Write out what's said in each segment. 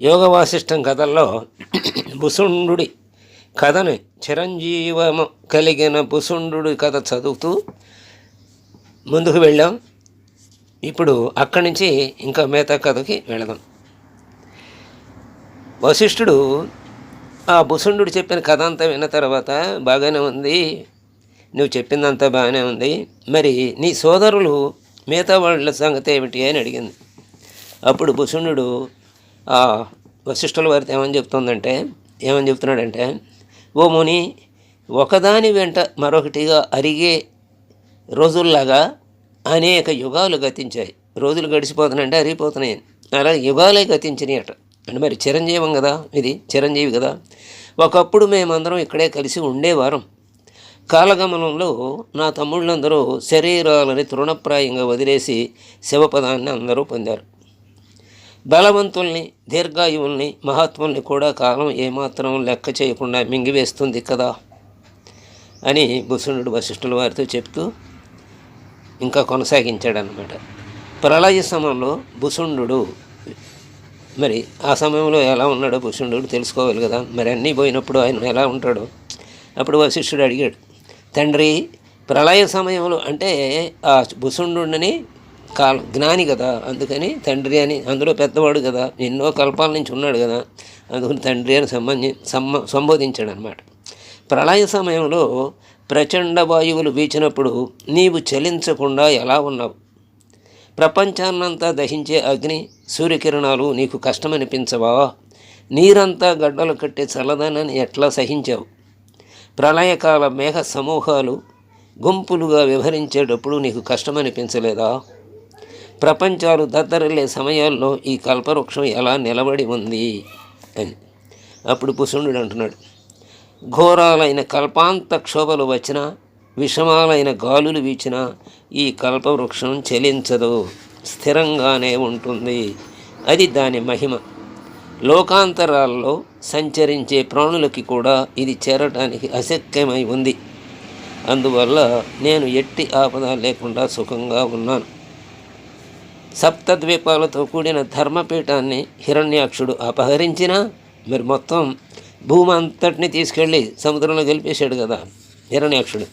యోగ వాసిష్టం కథల్లో బుసుండుడి కథని చిరంజీవము కలిగిన బుసుండుడి కథ చదువుతూ ముందుకు వెళ్ళాం. ఇప్పుడు అక్కడి నుంచి ఇంకా మిగతా కథకి వెళదాం. వశిష్ఠుడు ఆ భుసుండు చెప్పిన కథ అంతా విన్న తర్వాత బాగానే ఉంది. నువ్వు చెప్పిందంతా బాగానే ఉంది. మరి నీ సోదరులు మిగతా వాళ్ళ సంగతి ఏమిటి అని అడిగింది. అప్పుడు భుసుండు వశిష్ఠుల వారితో ఏమని చెప్తుందంటే ఏమని చెప్తున్నాడంటే ఓ ముని ఒకదాని వెంట మరొకటిగా అరిగే రోజుల్లాగా అనేక యుగాలు గతించాయి. రోజులు గడిచిపోతున్నాయంటే అరిగిపోతున్నాయి. అలా యుగాలే గతించినాయి అట. అంటే మరి చిరంజీవం కదా ఇది చిరంజీవి కదా. ఒకప్పుడు మేమందరం ఇక్కడే కలిసి ఉండేవారం. కాలగమనంలో నా తమ్ముళ్ళందరూ శరీరాలని తృణప్రాయంగా వదిలేసి శివపదాన్ని అందరూ పొందారు. బలవంతుల్ని దీర్ఘాయువుల్ని మహాత్ముల్ని కూడా కాలం ఏమాత్రం లెక్క చేయకుండా మింగివేస్తుంది కదా? అని భూషణుడు వశిష్ఠుల వారితో చెప్తూ ఇంకా కొనసాగించాడనమాట ప్రళయ సమయంలో భుసుండు మరి ఆ సమయంలో ఎలా ఉన్నాడో భుషుండు తెలుసుకోవాలి కదా? మరి అన్నీ పోయినప్పుడు ఆయన ఎలా ఉంటాడో? అప్పుడు వశిష్ఠుడు అడిగాడు తండ్రి ప్రళయ సమయంలో అంటే ఆ భుసుండుని కాల జ్ఞాని కదా అందుకని తండ్రి అని అందులో పెద్దవాడు కదా ఎన్నో కల్పాల నుంచి ఉన్నాడు కదా అందుకని తండ్రి అని సంబంధి సంబ సంబోధించాడు అనమాట ప్రళయ సమయంలో ప్రచండ వాయువులు వీచినప్పుడు నీవు చలించకుండా ఎలా ఉన్నావు? ప్రపంచాన్నంతా దహించే అగ్ని సూర్యకిరణాలు నీకు కష్టమనిపించవా? నీరంతా గడ్డలు కట్టే చల్లదనాన్ని ఎట్లా సహించావు? ప్రళయకాల మేఘ సమూహాలు గుంపులుగా వివరించేటప్పుడు నీకు కష్టమనిపించలేదా? ప్రపంచాలు దద్దరిల్లే సమయాల్లో ఈ కల్పవృక్షం ఎలా నిలబడి ఉంది అని. అప్పుడు పుసుండు అంటున్నాడు ఘోరాలైన కల్పాంత క్షోభలు వచ్చినా విషమాలైన గాలులు వీచినా ఈ కల్పవృక్షం చలించదు స్థిరంగానే ఉంటుంది. అది దాని మహిమ. లోకాంతరాల్లో సంచరించే ప్రాణులకి కూడా ఇది చేరటానికి అశక్యమై ఉంది. అందువల్ల నేను ఎట్టి ఆపద లేకుండా సుఖంగా ఉన్నాను. సప్తద్వీపాలతో కూడిన ధర్మపీఠాన్ని హిరణ్యాక్షుడు అపహరించిన మరి మొత్తం భూమి అంతటిని తీసుకెళ్ళి సముద్రంలో గెలిపేశాడు కదా హిరణ్యాక్షుడు.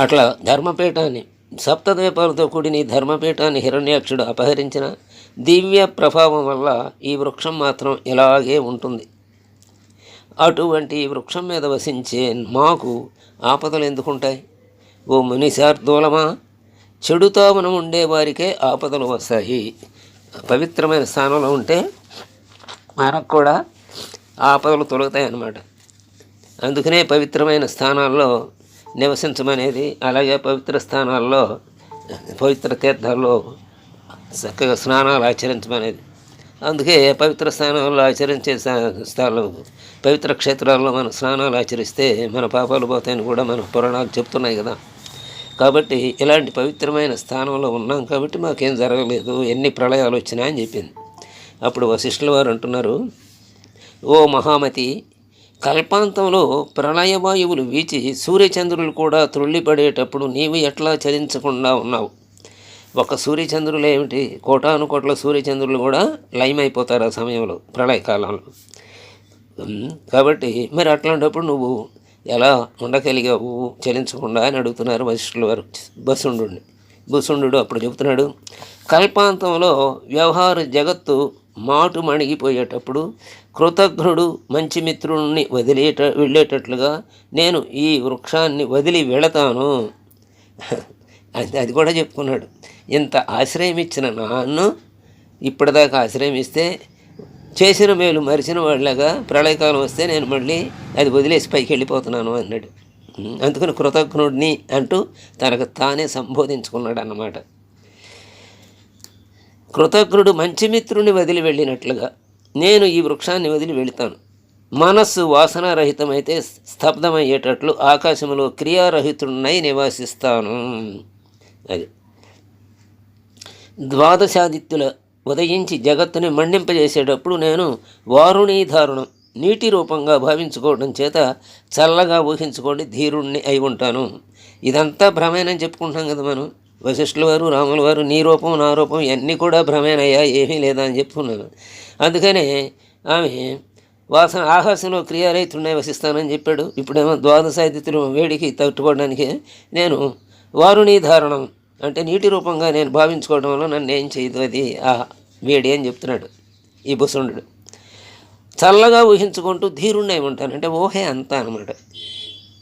అట్లా ధర్మపీఠాన్ని సప్తద్వీపాలతో కూడిన ఈ ధర్మపీఠాన్ని హిరణ్యాక్షుడు అపహరించిన దివ్య ప్రభావం వల్ల ఈ వృక్షం మాత్రం ఇలాగే ఉంటుంది. అటువంటి వృక్షం మీద వసించే మాకు ఆపదలు ఎందుకుంటాయి? ఓ మునిశార్దూలమా? చెడుతో మనం ఉండేవారికే ఆపదలు వస్తాయి. పవిత్రమైన స్థానంలో ఉంటే మనకు కూడా ఆపదలు తొలగుతాయి అన్నమాట. అందుకనే పవిత్రమైన స్థానాల్లో నివసించమనేది అలాగే పవిత్ర స్థానాల్లో పవిత్ర తీర్థాల్లో చక్కగా స్నానాలు ఆచరించమనేది. అందుకే పవిత్ర స్థానాల్లో ఆచరించే స్థానాలు పవిత్ర క్షేత్రాల్లో మనం స్నానాలు ఆచరిస్తే మన పాపాలు పోతాయని కూడా మన పురాణాలు చెప్తున్నాయి కదా. కాబట్టి ఇలాంటి పవిత్రమైన స్థానంలో ఉన్నాం కాబట్టి మాకేం జరగలేదు ఎన్ని ప్రళయాలు వచ్చినా అని చెప్పింది. అప్పుడు వశిష్ఠుల వారు అంటున్నారు ఓ మహామతి కల్పాంతంలో ప్రళయవాయువులు వీచి సూర్యచంద్రులు కూడా త్రుళ్ళిపడేటప్పుడు నీవు ఎట్లా చలించకుండా ఉన్నావు? ఒక సూర్యచంద్రులు ఏమిటి? కోటాను కోట్ల సూర్యచంద్రులు కూడా లయమైపోతారు ఆ సమయంలో ప్రళయకాలంలో. కాబట్టి మరి అట్లాంటప్పుడు నువ్వు ఎలా ఉండగలిగావు చలించకుండా అని అడుగుతున్నారు వశిష్ఠుల వారు. బసుండు బసుండు అప్పుడు చెబుతున్నాడు కల్పాంతంలో వ్యవహార జగత్తు మాటు మణిగిపోయేటప్పుడు కృతజ్ఞుడు మంచి మిత్రుడిని వదిలేట వెళ్ళేటట్లుగా నేను ఈ వృక్షాన్ని వదిలి వెళతాను. అది అది కూడా చెప్పుకున్నాడు. ఇంత ఆశ్రయం ఇచ్చిన నాన్ను ఇప్పటిదాకా ఆశ్రయం ఇస్తే చేసిన మేలు మరిచిన వాళ్ళగా ప్రళయకాలం వస్తే నేను మళ్ళీ అది వదిలేసి పైకి వెళ్ళిపోతున్నాను అన్నాడు. అందుకని కృతజ్ఞుడిని అంటూ తనకు తానే సంబోధించుకున్నాడు అన్నమాట కృతజ్ఞుడు మంచి మిత్రుని వదిలి వెళ్ళినట్లుగా నేను ఈ వృక్షాన్ని వదిలి వెళతాను. మనస్సు వాసనారహితమైతే స్తబ్దమయ్యేటట్లు ఆకాశంలో క్రియారహితుడినై నివాసిస్తాను. అది ద్వాదశాదిత్యుల ఉదయించి జగత్తుని మండింపజేసేటప్పుడు నేను వారుణీధారుణం నీటి రూపంగా భావించుకోవడం చేత చల్లగా ఊహించుకోండి ధీరుణ్ణి అయి ఉంటాను. ఇదంతా భ్రమేనని చెప్పుకుంటాం కదా మనం. వశిష్ఠుల వారు రాముల వారు నీ రూపం నా రూపం ఇవన్నీ కూడా భ్రమేనయ్యా ఏమీ లేదా అని చెప్పుకున్నాను. అందుకనే ఆమె వాసన ఆకాశంలో క్రియారైతున్నాయి వసిస్తానని చెప్పాడు. ఇప్పుడేమో ద్వాదశాదితులు వేడికి తట్టుకోవడానికి నేను వారుని ధారణం అంటే నీటి రూపంగా నేను భావించుకోవడం వల్ల నన్ను ఏం చేయదు అది ఆ వేడి అని చెప్తున్నాడు ఈ బుసుండు చల్లగా ఊహించుకుంటూ ధీరుణ్ణి ఉంటాను. అంటే ఊహే అంతా అనమాట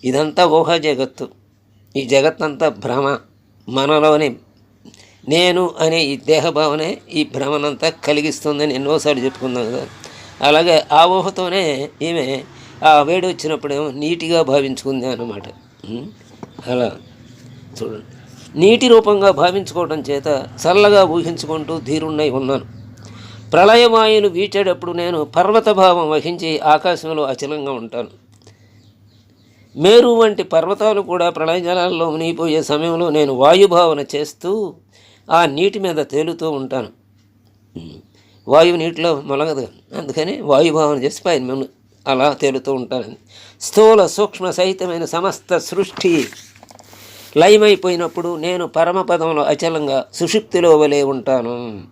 ఇదంతా ఊహ జగత్తు. ఈ జగత్తంతా భ్రమ. మనలోని నేను అనే ఈ దేహభావనే ఈ భ్రమనంతా కలిగిస్తుందని ఎన్నోసార్లు చెప్పుకుందాం కదా. అలాగే ఆ ఊహతోనే ఈమె ఆ వేడి వచ్చినప్పుడేమో నీటిగా భావించుకుంది అన్నమాట. అలా చూడండి. నీటి రూపంగా భావించుకోవడం చేత చల్లగా ఊహించుకుంటూ ధీరుణ్ణై ఉన్నాను. ప్రళయవాయులు వీచేటప్పుడు నేను పర్వతభావం వహించి ఆకాశంలో అచలంగా ఉంటాను. మేరు వంటి పర్వతాలు కూడా ప్రళయ జలాల్లో మునిగిపోయే సమయంలో నేను వాయుభావన చేస్తూ ఆ నీటి మీద తేలుతూ ఉంటాను. వాయువు నీటిలో మొలగదు. అందుకని వాయుభావన చేసి పైన అలా తేలుతూ ఉంటాను స్థూల సూక్ష్మ సహితమైన సమస్త సృష్టి లయమైపోయినప్పుడు నేను పరమపదంలో అచలంగా సుషుప్తిలో వలె ఉంటాను.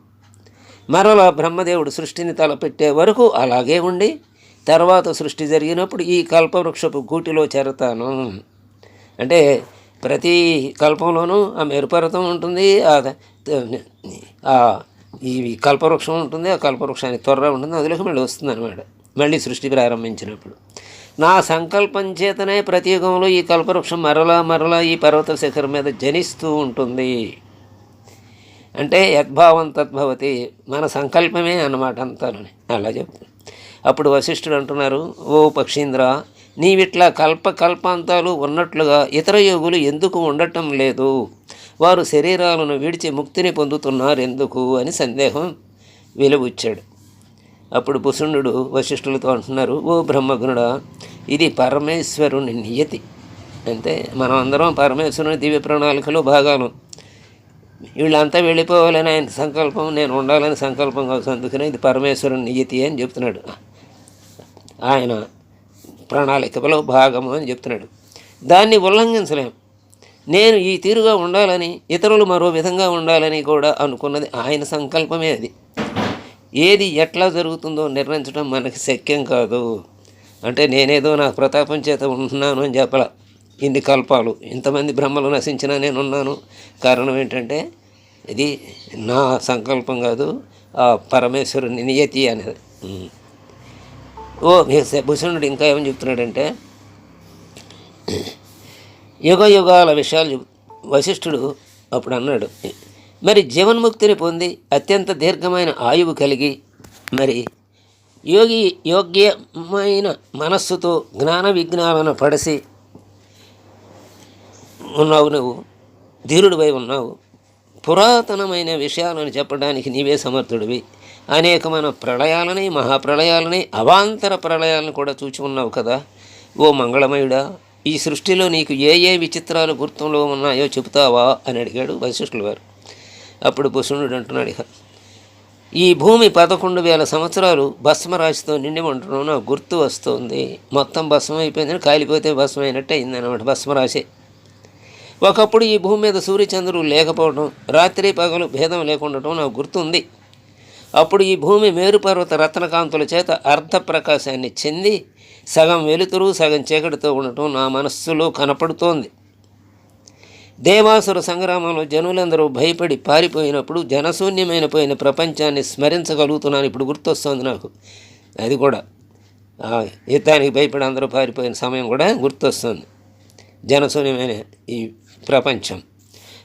మరలా బ్రహ్మదేవుడు సృష్టిని తలపెట్టే వరకు అలాగే ఉండి తర్వాత సృష్టి జరిగినప్పుడు ఈ కల్పవృక్షపు గూటిలో చేరతాను. అంటే ప్రతి కల్పంలోనూ ఆ మెరుపర్వతం ఉంటుంది ఆ ఈ కల్పవృక్షం ఉంటుంది ఆ కల్పవృక్షానికి త్వర ఉంటుంది అందులోకి మళ్ళీ వస్తుంది అనమాట మళ్ళీ సృష్టి ప్రారంభించినప్పుడు. నా సంకల్పం చేతనే ప్రతి యుగంలో ఈ కల్పవృక్షం మరలా మరలా ఈ పర్వత శిఖరం మీద జనిస్తూ ఉంటుంది. అంటే యద్భావం తద్భవతి మన సంకల్పమే అన్నమాట అంతానని అలా చెప్తాను అప్పుడు వశిష్ఠుడు అంటున్నారు ఓ పక్షీంద్ర నీవిట్లా కల్ప కల్పాంతాలు ఉన్నట్లుగా ఇతర యోగులు ఎందుకు ఉండటం లేదు? వారు శరీరాలను విడిచి ముక్తిని పొందుతున్నారు ఎందుకు అని సందేహం వెలుబుచ్చాడు అప్పుడు పుసుండు వశిష్ఠులతో అంటున్నారు ఓ బ్రహ్మగుణుడా ఇది పరమేశ్వరుని నియతి. అంటే మనం అందరం పరమేశ్వరుని దివ్య ప్రణాళికలో భాగాలు. వీళ్ళంతా వెళ్ళిపోవాలని ఆయన సంకల్పం నేను ఉండాలని సంకల్పం కావచ్చు. అందుకనే ఇది పరమేశ్వరుని నియతి అని చెప్తున్నాడు. ఆయన ప్రణాళికలో భాగము అని చెప్తున్నాడు. దాన్ని ఉల్లంఘించలేం. నేను ఈ తీరుగా ఉండాలని ఇతరులు మరో విధంగా ఉండాలని కూడా అనుకున్నది ఆయన సంకల్పమే అది. ఏది ఎట్లా జరుగుతుందో నిర్ణయించడం మనకి శక్యం కాదు. అంటే నేనేదో నా ప్రతాపం చేత ఉంటున్నాను అని చెప్పాల. ఇన్ని కల్పాలు ఇంతమంది బ్రహ్మలు నశించినా నేను ఉన్నాను కారణం ఏంటంటే ఇది నా సంకల్పం కాదు ఆ పరమేశ్వరుని నియతి అనేది. ఓ భూషణుడు ఇంకా ఏమని చెప్తున్నాడంటే యుగ యుగాల విషయాలు వశిష్ఠుడు అప్పుడు అన్నాడు. మరి జీవన్ముక్తిని పొంది అత్యంత దీర్ఘమైన ఆయువు కలిగి మరి యోగి యోగ్యమైన మనస్సుతో జ్ఞాన విజ్ఞానాలను పడసి ఉన్నావు నువ్వు ధీరుడివై ఉన్నావు. పురాతనమైన విషయాలను చెప్పడానికి నీవే సమర్థుడివి. అనేకమైన ప్రళయాలని మహాప్రళయాలని అవాంతర ప్రళయాలను కూడా చూచి ఉన్నావు కదా. ఓ మంగళమయుడా ఈ సృష్టిలో నీకు ఏ ఏ విచిత్రాలు గుర్తంలో ఉన్నాయో చెబుతావా అని అడిగాడు వశిష్ఠులు వారు. అప్పుడు భుషణుడు అంటున్నాడు ఇక ఈ భూమి పదకొండు వేల సంవత్సరాలు భస్మరాశితో నిండి ఉండడం నాకు గుర్తు వస్తుంది. మొత్తం భస్మం అయిపోయిందని కాలిపోతే భస్మం అయినట్టు అయిందనమాట భస్మరాశి. ఒకప్పుడు ఈ భూమి మీద సూర్యచంద్రులు లేకపోవడం రాత్రి పగలు భేదం లేకుండటం నాకు గుర్తుంది. అప్పుడు ఈ భూమి మేరుపర్వత రత్నకాంతుల చేత అర్ధ ప్రకాశాన్ని చెంది సగం వెలుతురు సగం చీకటితో ఉండటం నా మనస్సులో కనపడుతోంది. దేవాసుర సంగ్రామంలో జనులందరూ భయపడి పారిపోయినప్పుడు జనశూన్యమైన పోయిన ప్రపంచాన్ని స్మరించగలుగుతున్నాను. ఇప్పుడు గుర్తొస్తుంది నాకు. అది కూడా. యుద్ధానికి భయపడి అందరూ పారిపోయిన సమయం కూడా గుర్తొస్తుంది. జనశూన్యమైన ఈ ప్రపంచం.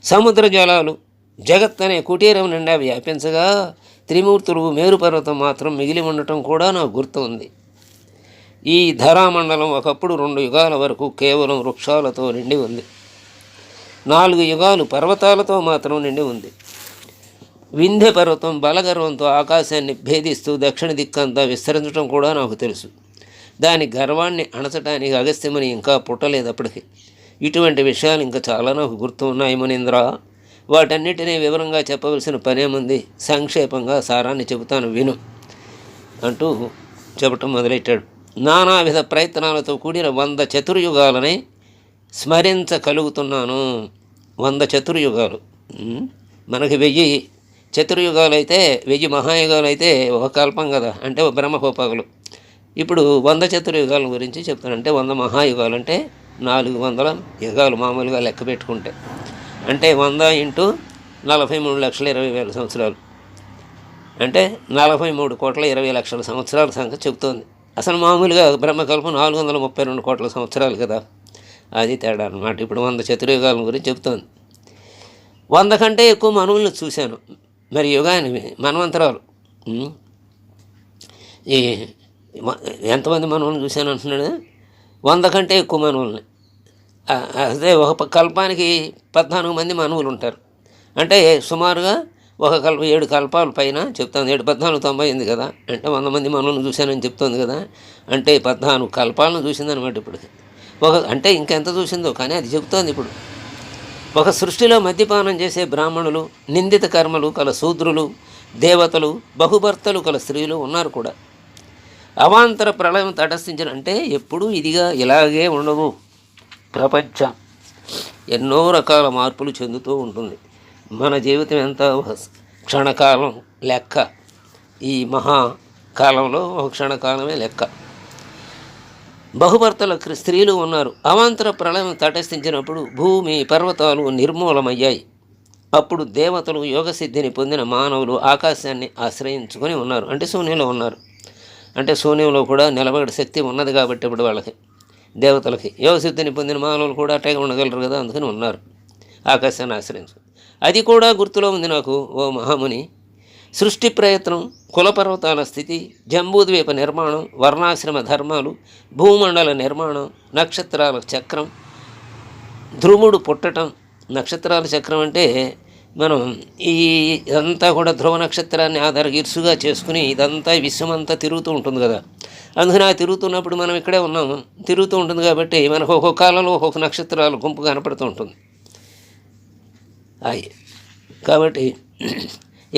సముద్ర జలాలు జగత్ అనే కుటీరం నిండా వ్యాపించగా త్రిమూర్తులు మేరుపర్వతం మాత్రం మిగిలి ఉండటం కూడా నాకు గుర్తు ఉంది ఈ ధరామండలం ఒకప్పుడు రెండు యుగాల వరకు కేవలం వృక్షాలతో నిండి ఉంది. నాలుగు యుగాలు పర్వతాలతో మాత్రం నిండి ఉంది. వింధ్య పర్వతం బలగర్వంతో ఆకాశాన్ని భేదిస్తూ దక్షిణ దిక్కంతా విస్తరించడం కూడా నాకు తెలుసు. దాని గర్వాన్ని అణచటానికి అగస్త్యమని ఇంకా పుట్టలేదు అప్పటికి ఇటువంటి విషయాలు ఇంకా చాలా నాకు గుర్తు ఉన్నాయి మునీంద్ర. వాటన్నిటినీ వివరంగా చెప్పవలసిన పనేముంది సంక్షేపంగా సారాన్ని చెబుతాను విను అంటూ చెప్పటం మొదలెట్టాడు. నానావిధ ప్రయత్నాలతో కూడిన వంద చతుర్యుగాలని స్మరించగలుగుతున్నాను. వంద చతుర్యుగాలు. మనకి వెయ్యి చతుర్యుగాలు అయితే వెయ్యి మహాయుగాలు అయితే ఒక కల్పం కదా అంటే బ్రహ్మకోపాకులు ఇప్పుడు వంద చతుర్యుగాల గురించి చెప్తాను అంటే వంద మహాయుగాలు అంటే నాలుగు వందల యుగాలు మామూలుగా లెక్క పెట్టుకుంటే. అంటే వంద ఇంటూ నలభై మూడు లక్షల ఇరవై వేల సంవత్సరాలు. అంటే నలభై మూడు కోట్ల ఇరవై లక్షల సంవత్సరాల సంఖ్య చెబుతోంది అసలు మామూలుగా బ్రహ్మకల్పం నాలుగు వందల ముప్పై రెండు కోట్ల సంవత్సరాలు కదా. అది తేడా అనమాట ఇప్పుడు వంద చతుర్యుగాల గురించి చెబుతోంది వంద కంటే ఎక్కువ మనువులను చూశాను. మరి యుగాని మన్వంతరాలు. ఈ ఎంతమంది మనవులను చూశాను అంటున్నాడు? వంద కంటే ఎక్కువ మనవుల్ని. అదే ఒక కల్పానికి పద్నాలుగు మంది మనువులు ఉంటారు. అంటే సుమారుగా ఒక కల్ప ఏడు కల్పాల పైన చెప్తాను ఏడు పద్నాలుగు తొంభై ఎనిమిది కదా. అంటే వంద మంది మనువులను చూశానని చెప్తుంది కదా. అంటే పద్నాలుగు కల్పాలను చూసిందనమాట ఇప్పుడు. ఒక అంటే ఇంకెంత చూసిందో కానీ అది చెబుతోంది ఇప్పుడు. ఒక సృష్టిలో మద్యపానం చేసే బ్రాహ్మణులు నిందిత కర్మలు కల శూద్రులు దేవతలు బహుభర్తలు కల స్త్రీలు ఉన్నారు కూడా. అవాంతర ప్రళయం తటస్థించిన అంటే ఎప్పుడూ ఇదిగా ఇలాగే ఉండదు ప్రపంచం ఎన్నో రకాల మార్పులు చెందుతూ ఉంటుంది. మన జీవితం ఎంత క్షణకాలం లెక్క? ఈ మహా కాలంలో ఒక క్షణకాలమే లెక్క. బహుభర్తల క్రి- స్త్రీలు ఉన్నారు. అవాంతర ప్రళయం తటస్థించినప్పుడు భూమి పర్వతాలు నిర్మూలమయ్యాయి. అప్పుడు దేవతలు యోగసిద్ధిని పొందిన మానవులు ఆకాశాన్ని ఆశ్రయించుకొని ఉన్నారు. అంటే శూన్యంలో ఉన్నారు. అంటే శూన్యంలో కూడా నిలబడే శక్తి ఉన్నది కాబట్టి ఇప్పుడు వాళ్ళకి దేవతలకి. యోగసిద్ధిని పొందిన మానవులు కూడా అట్టే ఉండగలరు కదా అందుకని ఉన్నారు. ఆకాశాన్ని ఆశ్రయించు అది కూడా గుర్తులో ఉంది నాకు ఓ మహాముని. సృష్టి ప్రయత్నం కులపర్వతాల స్థితి జంబూద్వీప నిర్మాణం వర్ణాశ్రమ ధర్మాలు భూమండల నిర్మాణం నక్షత్రాల చక్రం ధ్రువుడు పుట్టటం. నక్షత్రాల చక్రం అంటే మనం ఈ ఇదంతా కూడా ధ్రువ నక్షత్రాన్ని ఆధార ఇరుసుగా చేసుకుని ఇదంతా విశ్వమంతా తిరుగుతూ ఉంటుంది కదా. అందుకని ఆ తిరుగుతున్నప్పుడు మనం ఇక్కడే ఉన్నాము తిరుగుతూ ఉంటుంది కాబట్టి మనకు ఒక్కొక్క కాలంలో ఒక్కొక్క నక్షత్రాలు గుంపు కనపడుతూ ఉంటుంది. అయి కాబట్టి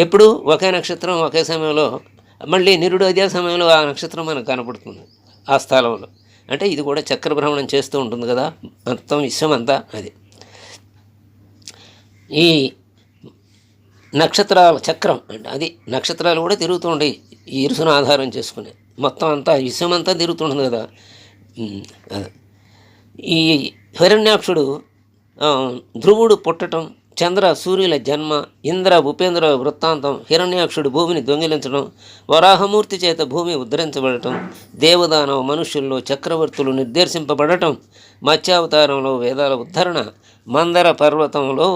ఎప్పుడు ఒకే నక్షత్రం ఒకే సమయంలో మళ్ళీ నిరుడు అదే సమయంలో ఆ నక్షత్రం మనకు కనపడుతుంది ఆ స్థలంలో. అంటే ఇది కూడా చక్రభ్రమణం చేస్తూ ఉంటుంది కదా మొత్తం విశ్వం అంతా అది. ఈ నక్షత్రాల చక్రం అంటే అది నక్షత్రాలు కూడా తిరుగుతూ ఉంటాయి ఈ ఇరుసును ఆధారం చేసుకుని మొత్తం అంతా విశ్వం అంతా తిరుగుతుంటుంది కదా. ఈ హిరణ్యాక్షుడు ధ్రువుడు పుట్టటం చంద్ర సూర్యుల జన్మ ఇంద్ర ఉపేంద్ర వృత్తాంతం హిరణ్యాక్షుడు భూమిని దొంగిలించడం వరాహమూర్తి చేత భూమి ఉద్ధరించబడటం దేవదానవ మనుషుల్లో చక్రవర్తులు నిర్దేశింపబడటం మత్స్యావతారంలో వేదాల ఉద్ధరణ మందర పర్వతంలో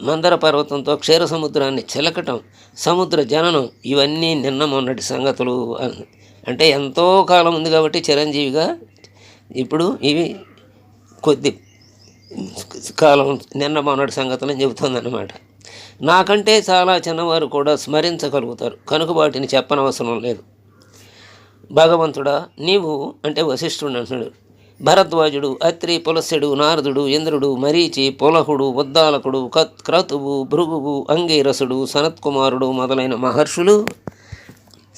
మందర పర్వతంతో క్షీర సముద్రాన్ని చిలకటం సముద్ర జననం ఇవన్నీ నిన్న మొన్నటి సంగతులు అంటే ఎంతో కాలం ఉంది కాబట్టి చిరంజీవిగా ఇప్పుడు ఇవి కొద్ది కాలం నిన్న మొన్నటి సంగతులని చెబుతుందన్నమాట. నాకంటే చాలా చిన్నవారు కూడా స్మరించగలుగుతారు. కనుక వాటిని చెప్పనవసరం లేదు. భగవంతుడా నీవు అంటే వశిష్ఠుడు అంటున్నాడు. భరద్వాజుడు అత్రి పులస్యుడు నారదుడు ఇంద్రుడు మరీచి పులహుడు ఉద్దాలకుడు కత్ క్రతువు భృగువు అంగీరసుడు సనత్కుమారుడు మొదలైన మహర్షులు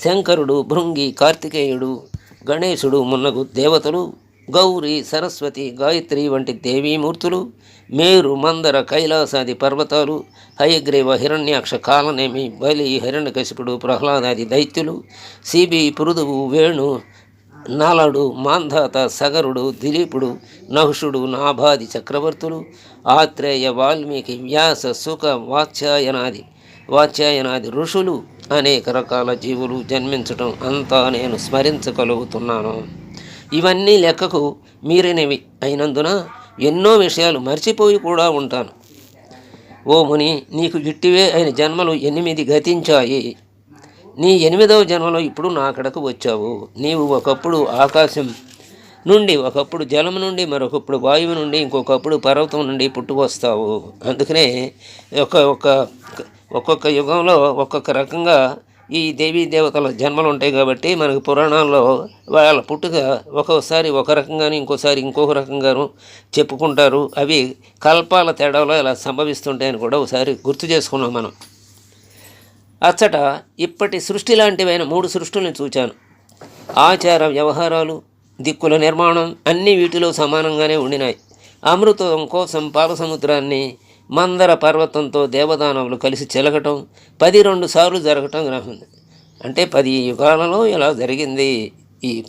శంకరుడు భృంగి కార్తికేయుడు గణేశుడు మున్నగు దేవతలు గౌరీ సరస్వతి గాయత్రి వంటి దేవీమూర్తులు మేరు మందర కైలాసాది పర్వతాలు హయగ్రీవ హిరణ్యాక్ష కాలనేమి బలి హిరణ్యకశిపుడు ప్రహ్లాదాది దైత్యులు సిబి పురుదువు వేణు నలడు మాంధాత సగరుడు దిలీపుడు నహుషుడు నాభాది చక్రవర్తులు ఆత్రేయ వాల్మీకి వ్యాస సుఖ వాత్స్యాయనాది వాత్స్యాయనాది ఋషులు అనేక రకాల జీవులు జన్మించటం అంతా నేను స్మరించగలుగుతున్నాను. ఇవన్నీ లెక్కకు మీరైనవి అయినందున ఎన్నో విషయాలు మర్చిపోయి కూడా ఉంటాను. ఓ ముని నీకు ఇట్టివే అయిన జన్మలు ఎనిమిది గతించాయి. నీ ఎనిమిదవ జన్మలో ఇప్పుడు నా అక్కడకు వచ్చావు. నీవు ఒకప్పుడు ఆకాశం నుండి ఒకప్పుడు జలం నుండి మరొకప్పుడు వాయువు నుండి ఇంకొకప్పుడు పర్వతం నుండి పుట్టుకొస్తావు. అందుకనే ఒక ఒక ఒక్కొక్క యుగంలో ఒక్కొక్క రకంగా ఈ దేవీ దేవతల జన్మలు ఉంటాయి కాబట్టి మనకు పురాణాల్లో వాళ్ళ పుట్టుక ఒక్కోసారి ఒక రకంగాను ఇంకోసారి ఇంకొక రకంగాను చెప్పుకుంటారు. అవి కల్పాల తేడాలో ఇలా సంభవిస్తుంటాయని కూడా ఒకసారి గుర్తు చేసుకున్నాం మనం. అచ్చట ఇప్పటి సృష్టి లాంటివైన మూడు సృష్టిని చూచాను. ఆచార వ్యవహారాలు దిక్కుల నిర్మాణం అన్నీ వీటిలో సమానంగానే ఉండినాయి. అమృతం కోసం పాల సముద్రాన్ని మందర పర్వతంతో దేవదానవులు కలిసి చెలగటం పది రెండు సార్లు జరగటం గ్రహింది అంటే పది యుగాలలో ఇలా జరిగింది ఈ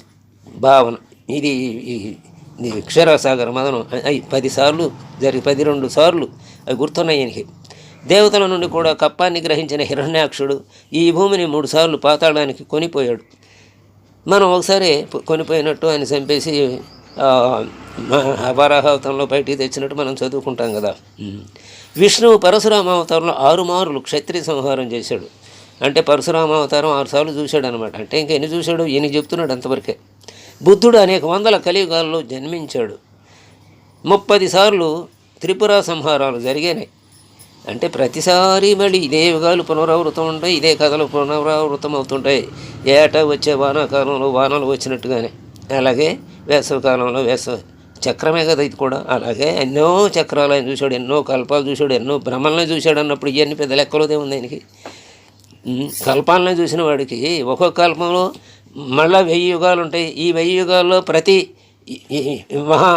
భావన. ఇది ఈ క్షీరసాగర మదనం అవి పది సార్లు జరిగి పది రెండు సార్లు అవి గుర్తున్నాయి ఈయనకి. దేవతల నుండి కూడా కప్పాన్ని గ్రహించిన హిరణ్యాక్షుడు ఈ భూమిని మూడు సార్లు పాతాళానికి కొనిపోయాడు. మనం ఒకసారి కొనిపోయినట్టు ఆయన చంపేసి వరాహావతంలో బయటికి తెచ్చినట్టు మనం చదువుకుంటాం కదా. విష్ణువు పరశురామ అవతారంలో ఆరుమారులు క్షత్రియ సంహారం చేశాడు. అంటే పరశురామ అవతారం ఆరుసార్లు చూశాడు అనమాట అంటే ఇంకా ఎన్ని చూశాడు? ఈయన చెప్తున్నాడు అంతవరకే. బుద్ధుడు అనేక వందల కలియుగాల్లో జన్మించాడు. ముప్పది సార్లు త్రిపుర సంహారాలు జరిగాయి. అంటే ప్రతిసారి మళ్ళీ ఇదే యుగాలు పునరావృతం ఉంటాయి ఇదే కథలు పునరావృతం అవుతుంటాయి. ఏటా వచ్చే వానాకాలంలో వానలు వచ్చినట్టుగానే. అలాగే వేసవికాలంలో వేసవి చక్రమే కదా ఇది కూడా. అలాగే ఎన్నో చక్రాలు ఆయన చూశాడు ఎన్నో కల్పాలు చూశాడు ఎన్నో భ్రమల్ని చూశాడు అన్నప్పుడు ఇవన్నీ పెద్ద లెక్కలోదే ఉంది ఆయనకి. కల్పాలను చూసిన వాడికి ఒక్కొక్క కల్పంలో మళ్ళా వెయ్యి యుగాలు ఉంటాయి. ఈ వెయ్యి యుగాల్లో ప్రతి మహా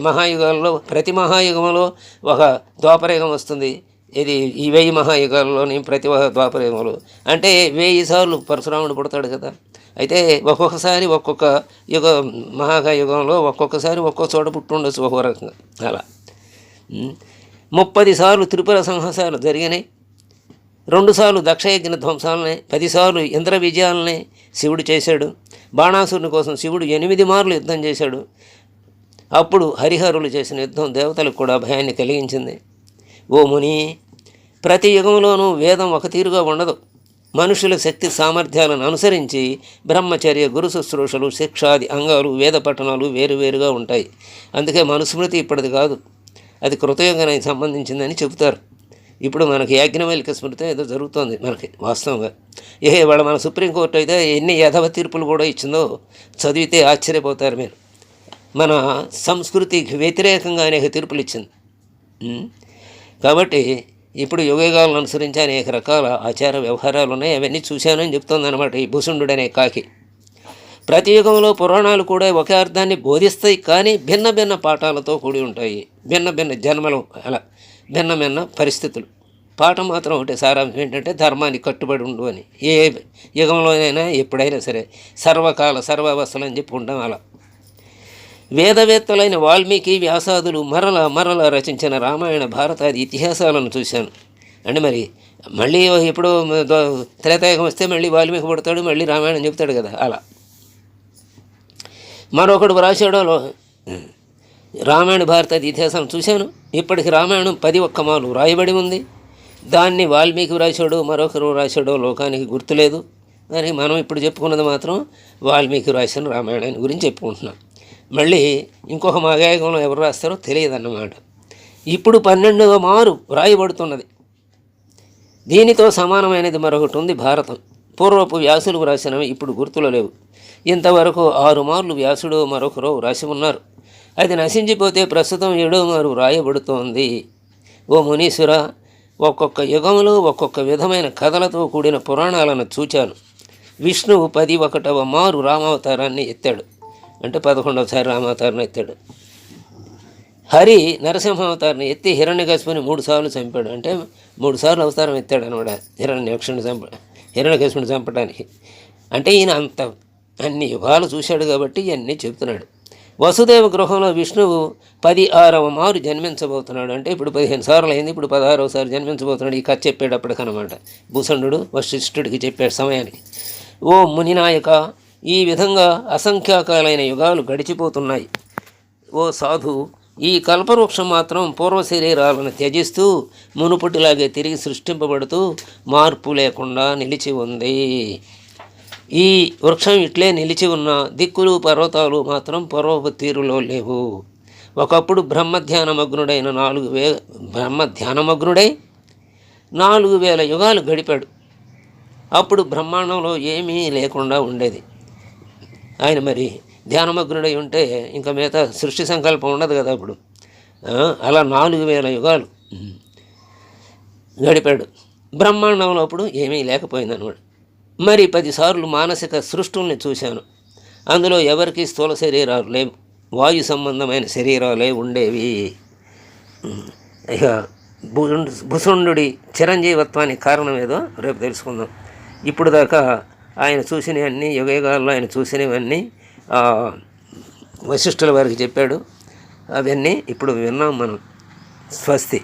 మహాయుగాల్లో ప్రతి మహాయుగంలో ఒక ద్వాపరయుగం వస్తుంది. ఇది ఈ వెయ్యి మహాయుగాల్లోని ప్రతి ఒక ద్వాపరయుగంలో. అంటే వెయ్యి సార్లు పరశురాముడు పుడతాడు కదా. అయితే ఒక్కొక్కసారి ఒక్కొక్క యుగ మహాయుగంలో ఒక్కొక్కసారి ఒక్కొక్క చోట పుట్టుండొచ్చు ఒక్కొక్క రకంగా. అలా. ముప్పది సార్లు త్రిపుర సంహాసాలు జరిగినాయి. రెండుసార్లు దక్షయజ్ఞ ధ్వంసాలనే పదిసార్లు ఇంద్ర విజయాలనే శివుడు చేశాడు. బాణాసురుని కోసం శివుడు ఎనిమిది మార్లు యుద్ధం చేశాడు. అప్పుడు హరిహరులు చేసిన యుద్ధం దేవతలకు కూడా భయాన్ని కలిగించింది. ఓ ముని ప్రతి యుగంలోనూ వేదం ఒక తీరుగా ఉండదు. మనుషుల శక్తి సామర్థ్యాలను అనుసరించి బ్రహ్మచర్య గురు శుశ్రూషలు శిక్షాది అంగాలు వేద పఠనాలు వేరువేరుగా ఉంటాయి. అందుకే మనుస్మృతి ఇప్పటిది కాదు. అది కృతయుగానికి సంబంధించిందని చెబుతారు. ఇప్పుడు మనకి యాజ్ఞవైలిక స్మృతి ఏదో జరుగుతోంది మనకి వాస్తవంగా. ఏ వాళ్ళ మన సుప్రీంకోర్టు అయితే ఎన్ని యథవ తీర్పులు కూడా ఇచ్చిందో చదివితే ఆశ్చర్యపోతారు మీరు. మన సంస్కృతికి వ్యతిరేకంగా అనేక తీర్పులు ఇచ్చింది. కాబట్టి ఇప్పుడు యుగయుగాలను అనుసరించి అనేక రకాల ఆచార వ్యవహారాలు ఉన్నాయి. అవన్నీ చూశానని చెప్తుంది అనమాట ఈ భూసుండు అనే కాకి. ప్రతి యుగంలో పురాణాలు కూడా ఒకే అర్థాన్ని బోధిస్తాయి కానీ భిన్న భిన్న పాఠాలతో కూడి ఉంటాయి. భిన్న భిన్న జన్మలు అలా భిన్న భిన్న పరిస్థితులు. పాఠం మాత్రం ఒకటే సారాంశం ఏంటంటే ధర్మానికి కట్టుబడి ఉండు అని. ఏ యుగంలోనైనా ఎప్పుడైనా సరే సర్వకాల సర్వావస్థలు అని చెప్పుకుంటాం అలా. వేదవేత్తలైన వాల్మీకి వ్యాసాదులు మరల మరల రచించిన రామాయణ భారతాది ఇతిహాసాలను చూశాను. అంటే మరి మళ్ళీ ఎప్పుడో త్రేతాయుగం వస్తే మళ్ళీ వాల్మీకి పడతాడు మళ్ళీ రామాయణం చెప్తాడు కదా అలా. మరొకడు వ్రాసాడో లో- రామాయణ భారతాది ఇతిహాసం చూశాను. ఇప్పటికి రామాయణం పది ఒక్క మాలు వ్రాయబడి ఉంది. దాన్ని వాల్మీకి వ్రాసాడు మరొకరు వ్రాసాడో లోకానికి గుర్తులేదు. మరి మనం ఇప్పుడు చెప్పుకున్నది మాత్రం వాల్మీకి రాసిన రామాయణాన్ని గురించి చెప్పుకుంటున్నాం. మళ్ళీ ఇంకొక మగాయకంలో ఎవరు రాస్తారో తెలియదు అన్నమాట ఇప్పుడు పన్నెండవ మారు వ్రాయబడుతున్నది. దీనితో సమానమైనది మరొకటి ఉంది భారతం. పూర్వపు వ్యాసులు వ్రాసినవి ఇప్పుడు గుర్తులో లేవు. ఇంతవరకు ఆరు మార్లు వ్యాసుడు మరొకరు వ్రాసి ఉన్నారు. అది నశించిపోతే ప్రస్తుతం ఏడో మారు వ్రాయబడుతోంది. ఓ మునీశ్వర ఒక్కొక్క యుగంలో ఒక్కొక్క విధమైన కథలతో కూడిన పురాణాలను చూచాను. విష్ణువు పది ఒకటవ మారు రామావతారాన్ని ఎత్తాడు. అంటే పదకొండవసారి రామావతారం ఎత్తాడు. హరి నరసింహావతారాన్ని ఎత్తి హిరణ్యకశిపుని మూడు సార్లు చంపాడు. అంటే మూడు సార్లు అవతారం ఎత్తాడు అనమాట హిరణ్యక్షుని చంప హిరణ్యకశిపుని చంపడానికి అంటే ఈయన అంత అన్ని యుగాలు చూశాడు కాబట్టి ఇవన్నీ చెప్తున్నాడు వసుదేవ గృహంలో విష్ణువు పది ఆరవ మారు జన్మించబోతున్నాడు. అంటే ఇప్పుడు పదిహేను సార్లు అయింది ఇప్పుడు పదహారవసారి జన్మించబోతున్నాడు. ఈ కథ చెప్పేటప్పటికనమాట. భూషణుడు వశిష్ఠుడికి చెప్పాడు సమయానికి. ఓ మునినాయక ఈ విధంగా అసంఖ్యాకాలైన యుగాలు గడిచిపోతున్నాయి. ఓ సాధు ఈ కల్పవృక్షం మాత్రం పూర్వ శరీరాలను త్యజిస్తూ మునుపటిలాగే తిరిగి సృష్టింపబడుతూ మార్పు లేకుండా నిలిచి ఉంది. ఈ వృక్షం ఇట్లే నిలిచి ఉన్న దిక్కులు పర్వతాలు మాత్రం పూర్వపు తీరులో లేవు. ఒకప్పుడు బ్రహ్మధ్యానమగ్నుడైన నాలుగు వే బ్రహ్మధ్యానమగ్నుడై నాలుగు వేల యుగాలు గడిపాడు. అప్పుడు బ్రహ్మాండంలో ఏమీ లేకుండా ఉండేది. ఆయన మరి ధ్యానమగ్నుడై ఉంటే ఇంకా మిగతా సృష్టి సంకల్పం ఉండదు కదా అప్పుడు అలా నాలుగు వేల యుగాలు గడిపాడు బ్రహ్మాండంలో అప్పుడు ఏమీ లేకపోయిందనమాట మరి పదిసార్లు మానసిక సృష్టుల్ని చూశాను అందులో ఎవరికి స్థూల శరీరాలు లేవు వాయు సంబంధమైన శరీరాలే ఉండేవి ఇక భుజుండు భుసుండుడి చిరంజీవత్వానికి కారణం ఏదో రేపు తెలుసుకుందాం ఇప్పుడు దాకా ఆయన చూసినవన్నీ యుగయుగాల్లో ఆయన చూసినవన్నీ వశిష్ఠుల వారికి చెప్పాడు. అవన్నీ ఇప్పుడు విన్నాం మనం. స్వస్తి.